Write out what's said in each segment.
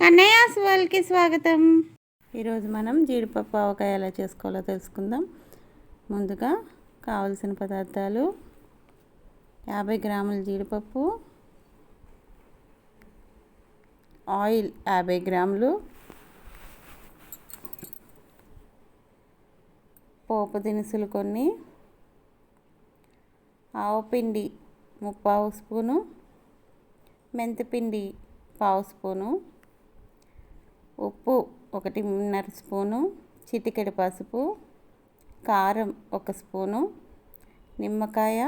కన్నయ్యాస్ వాళ్ళకి స్వాగతం. ఈరోజు మనం జీడిపప్పు ఆవకాయ ఎలా చేసుకోవాలో తెలుసుకుందాం. ముందుగా కావలసిన పదార్థాలు యాభై గ్రాముల జీడిపప్పు ఆయిల్ యాభై గ్రాములు పోపు దినుసులు కొన్ని ఆవపిండి ముప్పావు స్పూను మెంతిపిండి పావు స్పూను ఉప్పు ఒకటిన్నర స్పూను చిటికెడు పసుపు కారం ఒక స్పూను నిమ్మకాయ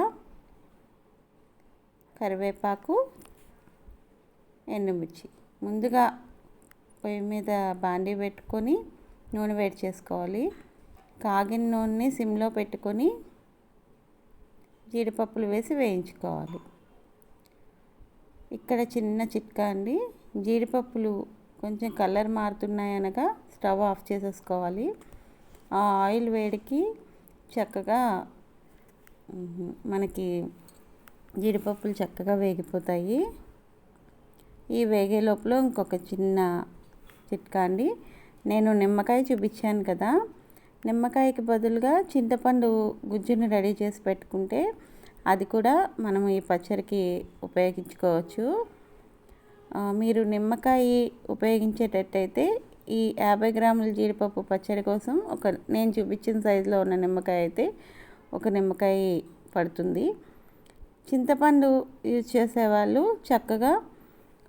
కరివేపాకు ఎండుమిర్చి. ముందుగా పొయ్యి మీద బాండీ పెట్టుకొని నూనె వేడి చేసుకోవాలి. కాగిన నూనెని సిమ్లో పెట్టుకొని జీడిపప్పులు వేసి వేయించుకోవాలి. ఇక్కడ చిన్న చిట్కా అండి. జీడిపప్పులు కొంచెం కలర్ మారుతున్నాయి అనగా స్టవ్ ఆఫ్ చేసేసుకోవాలి. ఆ ఆయిల్ వేడికి చక్కగా మనకి జీడిపప్పులు చక్కగా వేగిపోతాయి. ఈ వేగే లోపల ఇంకొక చిన్న చిట్కా అండి. నేను నిమ్మకాయ చూపించాను కదా. నిమ్మకాయకి బదులుగా చింతపండు గుజ్జుని రెడీ చేసి పెట్టుకుంటే అది కూడా మనం ఈ పచ్చడికి ఉపయోగించుకోవచ్చు. మీరు నిమ్మకాయ ఉపయోగించేటట్టయితే ఈ యాభై గ్రాముల జీడిపప్పు పచ్చడి కోసం ఒక నేను చూపించిన సైజులో ఉన్న నిమ్మకాయ అయితే ఒక నిమ్మకాయ పడుతుంది. చింతపండు యూజ్ చేసేవాళ్ళు చక్కగా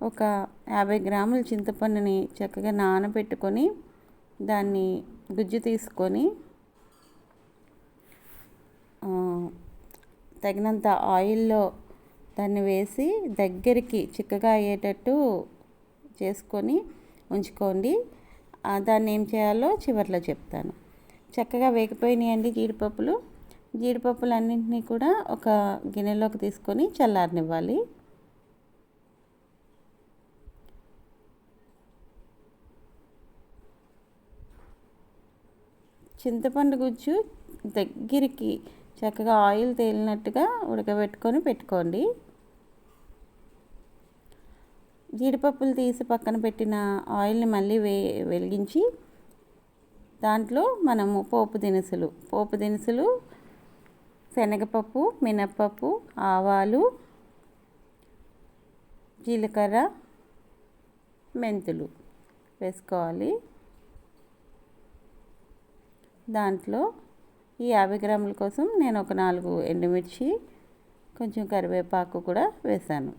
ఒక యాభై గ్రాముల చింతపండుని చక్కగా నానబెట్టుకొని దాన్ని గుజ్జు తీసుకొని తగినంత ఆయిల్లో దాన్ని వేసి దగ్గరికి చిక్కగా అయ్యేటట్టు చేసుకొని ఉంచుకోండి. దాన్ని ఏం చేయాలో చివరిలో చెప్తాను. చక్కగా వేగిపోయినాయండి జీడిపప్పులు. జీడిపప్పులు అన్నింటినీ కూడా ఒక గిన్నెలోకి తీసుకొని చల్లారనివ్వాలి. చింతపండు గుజ్జు దగ్గరికి చక్కగా ఆయిల్ తేలినట్టుగా ఉడకబెట్టుకొని పెట్టుకోండి. జీడిపప్పులు తీసి పక్కన పెట్టిన ఆయిల్ని మళ్ళీ వే వెలిగించి దాంట్లో మనము పోపు దినుసులు పోపు దినుసులు శనగపప్పు మినప్పప్పు ఆవాలు జీలకర్ర మెంతులు వేసుకోవాలి. దాంట్లో ఈ యాభై గ్రాముల కోసం నేను ఒక నాలుగు ఎండుమిర్చి కొంచెం కరివేపాకు కూడా వేసాను.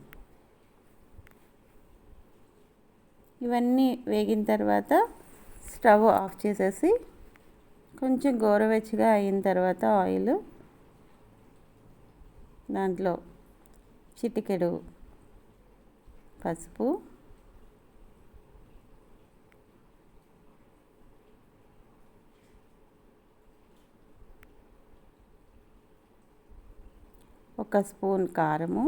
ఇవన్నీ వేగిన తర్వాత స్టవ్ ఆఫ్ చేసేసి కొంచెం గోరవెచ్చగా అయిన తర్వాత ఆయిల్ దాంట్లో చిటికెడు పసుపు ఒక స్పూన్ కారము.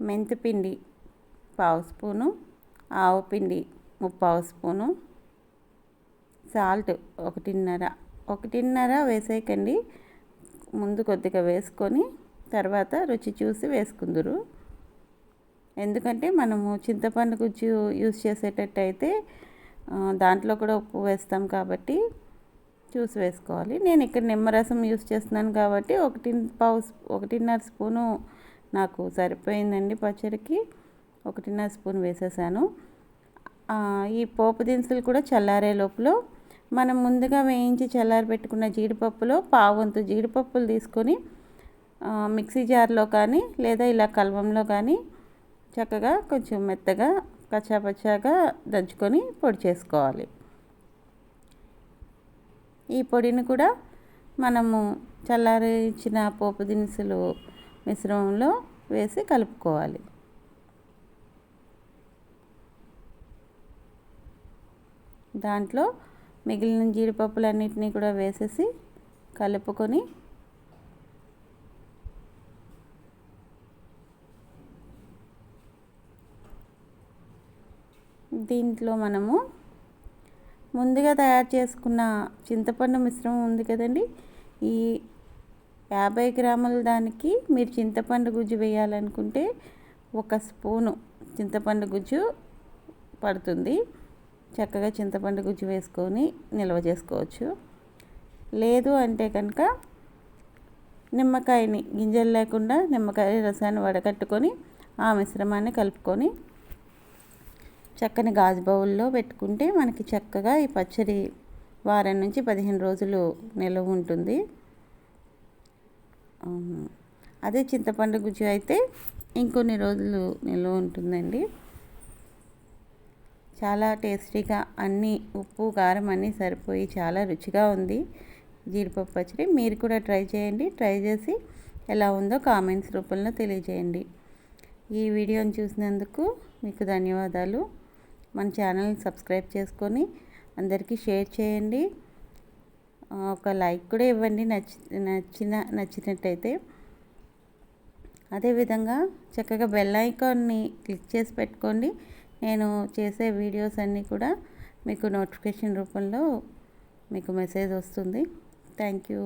మెంతిపిండి పావు స్పూను. ఆవు పిండి ముప్పావు స్పూను. సాల్ట్ ఒకటిన్నర. ఒకటిన్నర వేసేయకండి. ముందు కొద్దిగా వేసుకొని తర్వాత రుచి చూసి వేసుకుందరు. ఎందుకంటే మనము చింతపండు గుజ్జు యూస్ చేసేటట్టయితే దాంట్లో కూడా ఉప్పు వేస్తాం కాబట్టి చూసి వేసుకోవాలి. నేను ఇక్కడ నిమ్మరసం యూస్ చేస్తున్నాను కాబట్టి ఒకటి పావు ఒకటిన్నర స్పూను నాకు సరిపోయిందండి పచ్చడికి. ఒకటిన్నర స్పూన్ వేసేసాను. ఈ పోపు దినుసులు కూడా చల్లారే లోపల మనం ముందుగా వేయించి చల్లారి పెట్టుకున్న జీడిపప్పులో పావంతు జీడిపప్పులు తీసుకొని మిక్సీ జార్లో కానీ లేదా ఇలా కల్వంలో కానీ చక్కగా కొంచెం మెత్తగా కచ్చాపచ్చాగా దంచుకొని పొడి చేసుకోవాలి. ఈ పొడిని కూడా మనము చల్లారించిన పోపు దినుసులు మిశ్రమంలో వేసి కలుపుకోవాలి. దాంట్లో మిగిలిన జీడిపప్పులన్నిటినీ కూడా వేసేసి కలుపుకొని దీంట్లో మనము ముందుగా తయారు చేసుకున్న చింతపండు మిశ్రమం ఉంది కదండి. ఈ యాభై గ్రాముల దానికి మీరు చింతపండు గుజ్జు వేయాలనుకుంటే ఒక స్పూను చింతపండు గుజ్జు పడుతుంది. చక్కగా చింతపండు గుజ్జు వేసుకొని నిల్వ చేసుకోవచ్చు. లేదు అంటే కనుక నిమ్మకాయని గింజలు లేకుండా నిమ్మకాయ రసాన్ని వడకట్టుకొని ఆ మిశ్రమాన్ని కలుపుకొని చక్కని గాజు బౌల్లో పెట్టుకుంటే మనకి చక్కగా ఈ పచ్చడి వారం నుంచి పదిహేను రోజులు నిల్వ ఉంటుంది. అదే చింతపండు గుజ్జు అయితే ఇంకొన్ని రోజులు నిల్వ ఉంటుందండి. చాలా టేస్టీగా అన్నీ ఉప్పు కారం అన్నీ సరిపోయి చాలా రుచిగా ఉంది జీడిపప్పు పచ్చడి. మీరు కూడా ట్రై చేయండి. ట్రై చేసి ఎలా ఉందో కామెంట్స్ రూపంలో తెలియజేయండి. ఈ వీడియోని చూసినందుకు మీకు ధన్యవాదాలు. మన ఛానల్ని సబ్స్క్రైబ్ చేసుకొని అందరికీ షేర్ చేయండి. ఒక లైక్ కూడా ఇవ్వండి నచ్చి నచ్చిన నచ్చినట్టయితే. అదేవిధంగా చక్కగా బెల్ ఐకాన్ని క్లిక్ చేసి పెట్టుకోండి. నేను చేసే వీడియోస్ అన్నీ కూడా మీకు నోటిఫికేషన్ రూపంలో మీకు మెసేజ్ వస్తుంది. Thank you.